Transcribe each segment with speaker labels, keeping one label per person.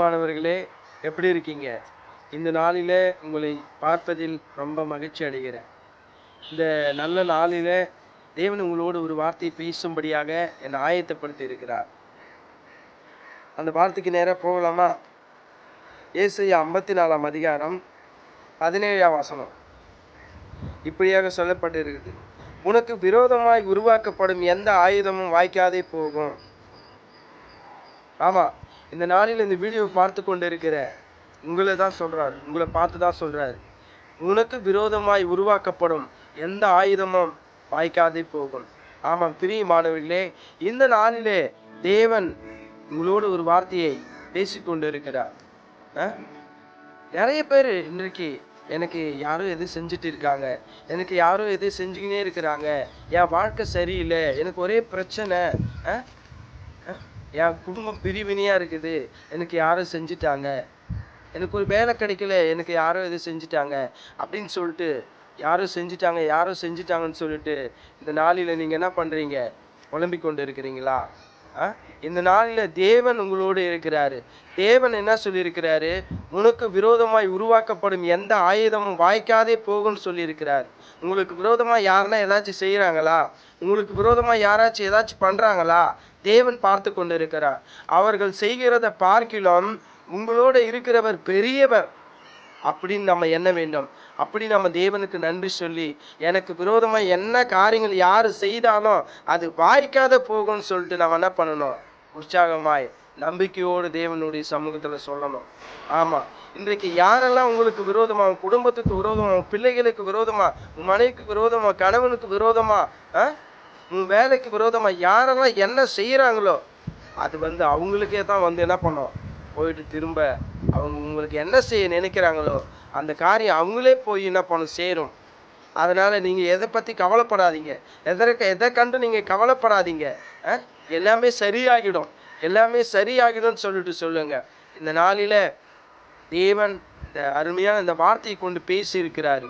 Speaker 1: மாணவர்களே எப்படி இருக்கீங்க? இந்த நாளில் உங்களை பார்ப்பதில் ரொம்ப மகிழ்ச்சி அடைகிறேன். இந்த நல்ல நாளில் தேவன் உங்களோடு ஒரு வார்த்தை பேசும்படியாக என்னை ஆயத்தப்படுத்தி இருக்கிறார். அந்த வார்த்தைக்கு நேராக போகலாமா? ஏசையா ஐம்பத்தி நாலாம் அதிகாரம் பதினேழாம் வசனம். இப்படியாக சொல்லப்பட்டிருக்குது உனக்கு விரோதமாய் உருவாக்கப்படும் எந்த ஆயுதமும் வாய்க்காதே போகும். ஆமா இந்த நாளில் இந்த வீடியோ பார்த்து கொண்டு இருக்கிற உங்களை தான் சொல்கிறார் உங்களை பார்த்து தான் சொல்கிறார் உனக்கு விரோதமாய் உருவாக்கப்படும் எந்த ஆயுதமும் வாய்க்காதே போகும். ஆமாம் பிரியமானவர்களே இந்த நாளிலே தேவன் உங்களோடு ஒரு வார்த்தையை பேசிக்கொண்டிருக்கிறார். நிறைய பேர் இன்றைக்கு எனக்கு யாரும் எது செஞ்சுட்டு இருக்காங்க. எனக்கு யாரோ எது செஞ்சுக்கினே இருக்கிறாங்க. என் வாழ்க்கை சரியில்லை. எனக்கு ஒரே பிரச்சனை. என் குடும்பம் பிரிவினையாக இருக்குது. எனக்கு யாரோ செஞ்சுட்டாங்க. எனக்கு ஒரு வேலை கிடைக்கல. எனக்கு யாரோ இது செஞ்சுட்டாங்க. அப்படின்னு சொல்லிட்டு யாரோ செஞ்சுட்டாங்க யாரோ செஞ்சுட்டாங்கன்னு சொல்லிட்டு இந்த நாளில் நீங்கள் என்ன பண்ணுறீங்க புலம்பிக் கொண்டு இருக்கிறீங்களா? இந்த நாளில் தேவன் உங்களோடு இருக்கிறாரு. தேவன் என்ன சொல்லியிருக்கிறாரு? உனக்கு விரோதமாய் உருவாக்கப்படும் எந்த ஆயுதமும் வாய்க்காதே போகும்னு சொல்லியிருக்கிறார். உங்களுக்கு விரோதமாக யாருன்னா ஏதாச்சும் செய்கிறாங்களா உங்களுக்கு விரோதமாக யாராச்சும் ஏதாச்சும் பண்ணுறாங்களா தேவன் பார்த்து கொண்டு இருக்கிறார் அவர்கள் செய்கிறத பார்க்கிலும் உங்களோட இருக்கிறவர் பெரியவர். அப்படின்னு நம்ம எண்ண வேண்டும். அப்படி நம்ம தேவனுக்கு நன்றி சொல்லி எனக்கு விரோதமாக என்ன காரியங்கள் யார் செய்தாலும் அது வாய்க்காத போகும்னு சொல்லிட்டு நம்ம என்ன பண்ணணும்? உற்சாகமாய் நம்பிக்கையோடு தேவனுடைய சமூகத்தில் சொல்லணும். ஆமாம் இன்றைக்கு யாரெல்லாம் உங்களுக்கு விரோதமா உன் குடும்பத்துக்கு விரோதமா உன் பிள்ளைகளுக்கு விரோதமா உன் மனைவிக்கு விரோதமா கணவனுக்கு விரோதமா ஆ? உன் வேலைக்கு விரோதமா யாரெல்லாம் என்ன செய்கிறாங்களோ அது வந்து அவங்களுக்கே தான் வந்து என்ன பண்ணும்? போயிட்டு திரும்ப அவங்க உங்களுக்கு என்ன செய்ய நினைக்கிறாங்களோ அந்த காரியம் அவங்களே போய் என்ன பண்ணும் சேரும். அதனால் நீங்கள் எதை பற்றி கவலைப்படாதீங்க. எதற்கு எதை கண்டு நீங்கள் கவலைப்படாதீங்க. எல்லாமே சரியாகிடும். எல்லாமே சரியாகிடும்னு சொல்லிட்டு சொல்லுங்க. இந்த நாளில் தேவன் இந்த அருமையான இந்த வார்த்தையை கொண்டு பேசியிருக்கிறாரு.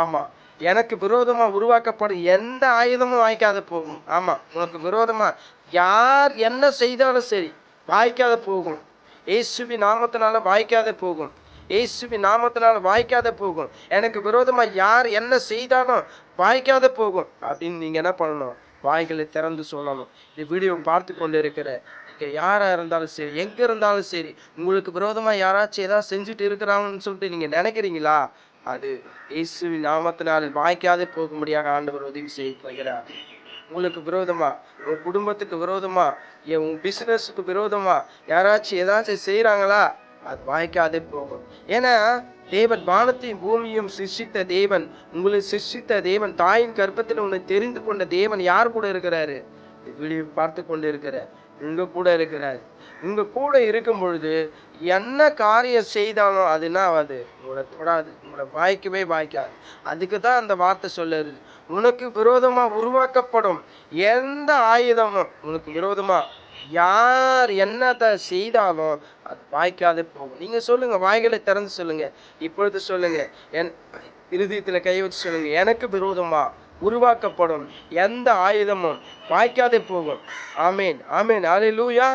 Speaker 1: ஆமாம் எனக்கு விரோதமாக உருவாக்கப்படும் எந்த ஆயுதமும் வாய்க்காத போகும். ஆமாம் உனக்கு விரோதமாக யார் என்ன செய்தாலும் சரி வாய்க்காத போகும். இயேசுவி நாமத்தினால வாய்க்காத போகும். இயேசுவி நாமத்தினால வாய்க்காத போகும். எனக்கு விரோதமா யார் என்ன செய்தாலும் வாய்க்காத போகும். அப்படின்னு நீங்க என்ன பண்ணணும்? வாய்களை திறந்து சொல்லணும். இந்த வீடியோ பார்த்து கொண்டு இருக்கிற நீங்க யாரா இருந்தாலும் சரி எங்க இருந்தாலும் சரி உங்களுக்கு விரோதமா யாராச்சும் ஏதாவது செஞ்சுட்டு இருக்கிறாங்கன்னு சொல்லிட்டு நீங்க நினைக்கிறீங்களா? அது இயேசுவின் நாமத்தினால் வாய்க்காதே போகும்படியாக ஆண்டவர் உதவி செய்து வருகிறார் உங்களுக்கு விரோதமா? உங்க குடும்பத்துக்கு விரோதமா? என் உன் பிசினஸுக்கு விரோதமா? யாராச்சும் ஏதாச்சும் செய்யறாங்களா அது வாய்க்காதே போகும். ஏன்னா தேவன் வானத்தையும் பூமியும் சிருஷ்டித்த தேவன் உங்களை சிருஷ்டித்த தேவன் தாயின் கர்ப்பத்தில் உன்னை தெரிந்து கொண்ட தேவன் யார் கூட இருக்கிறாரு? வீடியோ பார்த்து கொண்டு இருக்கிற உங்கள் கூட இருக்கிறார். உங்கள் கூட இருக்கும் பொழுது என்ன காரியம் செய்தாலும் அது என்ன ஆகாது? உங்களை தொடாது. உங்களை வாய்க்கவே வாய்க்காது அதுக்கு தான் அந்த வார்த்தை சொல்லுது. உனக்கு விரோதமாக உருவாக்கப்படும் எந்த ஆயுதமும் உனக்கு விரோதமாக யார் என்னத்தை செய்தாலும் அது வாய்க்காது போகும். நீங்கள் சொல்லுங்கள் வாய்களை திறந்து சொல்லுங்கள் இப்பொழுது சொல்லுங்கள் என் இருதயத்தில் கை வச்சு சொல்லுங்கள் எனக்கு விரோதமாக உருவாக்கப்படும். எந்த ஆயுதமும் வாய்க்காதே போகும். ஆமேன். ஆமேன். அல்லேலூயா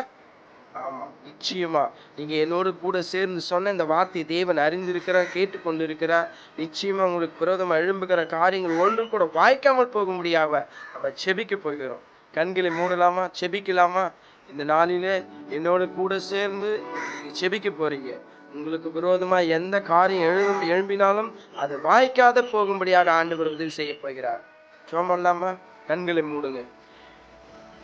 Speaker 1: ஆமாம் நிச்சயமா. நீங்க என்னோடு கூட சேர்ந்து சொன்ன இந்த வார்த்தை தேவன் அறிந்திருக்கிறார் கேட்டுக்கொண்டு இருக்கிறார் நிச்சயமா உங்களுக்கு விரோதமா எழும்புகிற காரியங்கள் ஒன்று கூட வாய்க்காமல் போக முடியாம நம்ம செபிக்க போகிறோம். கண்களை மூடலாமா? செபிக்கலாமா? இந்த நாளில என்னோட கூட சேர்ந்து செபிக்க போறீங்க. உங்களுக்கு விரோதமா எந்த காரியம் எழு எழும்பினாலும் அது வாய்க்காத போகும்படியாக ஆண்டு உதவி செய்ய போகிறார். சோமல்லாமா கண்களை மூடுங்க.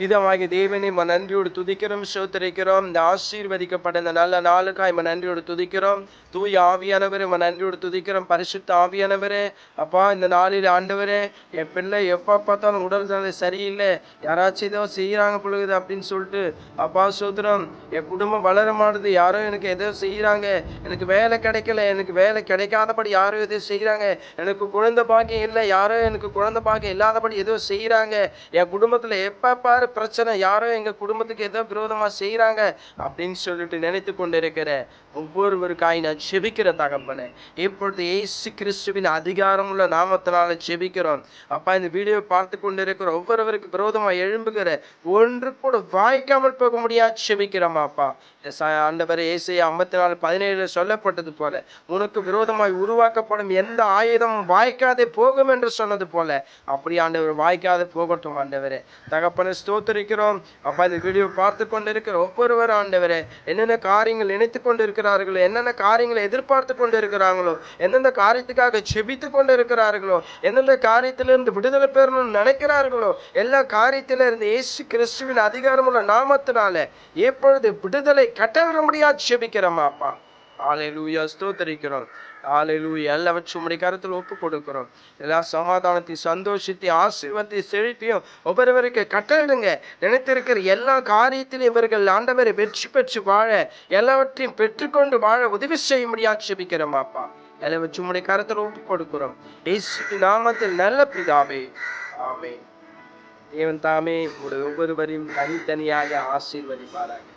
Speaker 1: இதமாகிய தேவனை நம்ம நன்றியோடு துதிக்கிறோம் சோத்தரிக்கிறோம் இந்த ஆசீர்வதிக்கப்பட்ட இந்த நல்ல நாளுக்காக நம்ம நன்றியோடு துதிக்கிறோம். தூய் ஆவியானவரே நம்ம நன்றியோடு துதிக்கிறோம். பரிசுத்த ஆவியானவரே அப்பா இந்த நாளில் ஆண்டவரே என் பிள்ளை எப்போ பார்த்தாலும் உடல் நிலை சரியில்லை. யாராச்சும் ஏதோ செய்கிறாங்க பொழுது அப்படின்னு சொல்லிட்டு அப்பா சோத்திரம் என் குடும்பம் வளர மாட்டுது. யாரோ எனக்கு ஏதோ செய்கிறாங்க எனக்கு வேலை கிடைக்கல. எனக்கு வேலை கிடைக்காதபடி யாரோ எதோ செய்கிறாங்க எனக்கு குழந்தை பாக்கியம் இல்லை. யாரோ எனக்கு குழந்தை பாக்கியம் இல்லாதபடி ஏதோ செய்கிறாங்க என் குடும்பத்தில் எப்போ பாரு ஏதாவது பிரச்சனை? யாரோ எங்க குடும்பத்துக்கு ஏதோ விரோதமா செய்யறாங்க அப்படின்னு சொல்லிட்டு நினைத்து கொண்டிருக்கிற ஒவ்வொருவருக்காய் நான் செபிக்கிற தகப்பனே. இப்பொழுது ஏசு கிறிஸ்துவின் அதிகாரம் உள்ள நாமத்தினால செபிக்கிறோம். அப்பா இந்த வீடியோ பார்த்து கொண்டிருக்கிற ஒவ்வொருவருக்கு விரோதமா எழும்புகிற ஒன்று கூட வாய்க்காமல் போக முடியாது செபிக்கிறோம் அப்பா. ஆண்டவர் ஏசு ஐம்பத்தி நாலு பதினேழுல சொல்லப்பட்டது போல உனக்கு விரோதமாய் உருவாக்கப்படும் எந்த ஆயுதமும் வாய்க்காதே போகும் என்று சொன்னது போல அப்படி ஆண்டவர் வாய்க்காതെ போகட்டும் ஆண்டவரே. ஸ்தோ ஸ்தோத்தரிக்கிறோம் அப்பா இந்த வீடியோ பார்த்து கொண்டிருக்கிற ஒவ்வொருவர் ஆண்டவரே என்னென்ன காரியங்கள் நினைத்து கொண்டிருக்கிறார்களோ என்னென்ன காரியங்களை எதிர்பார்த்து கொண்டிருக்கிறாங்களோ எந்தெந்த காரியத்துக்காக செபித்து கொண்டு இருக்கிறார்களோ எந்தெந்த காரியத்திலிருந்து விடுதலை பெறணும்னு நினைக்கிறார்களோ எல்லா காரியத்திலிருந்து இயேசு கிறிஸ்துவின் அதிகாரமுள்ள நாமத்தினால எப்பொழுது விடுதலை கட்டவிட முடியாது செபிக்கிறோமா அப்பா? ஆலையிலூயா ஸ்தோத்தரிக்கிறோம். ஆலையிலூயா எல்லாவற்றும் உம்முடைய கருத்தில் ஒப்பு கொடுக்கிறோம் எல்லா சமாதானத்தையும் சந்தோஷத்தையும் ஆசீர்வத்தை செழிப்பையும் ஒவ்வொருவருக்கு கட்டளிடுங்க நினைத்திருக்கிற எல்லா காரியத்திலும் இவர்கள் ஆண்டவரை வெற்றி பெற்று வாழ எல்லாவற்றையும் பெற்றுக்கொண்டு வாழ உதவி செய்ய முடியாது செபிக்கிறோம் அப்பா. எல்லாவற்றும் உடைய கருத்தில் ஒப்பு கொடுக்கிறோம் நாமத்தில் நல்ல பிதாவே. ஆமே தேவன் தாமே உங்களுடைய ஒவ்வொருவரையும் தனித்தனியாக ஆசீர்வதிப்பாராங்க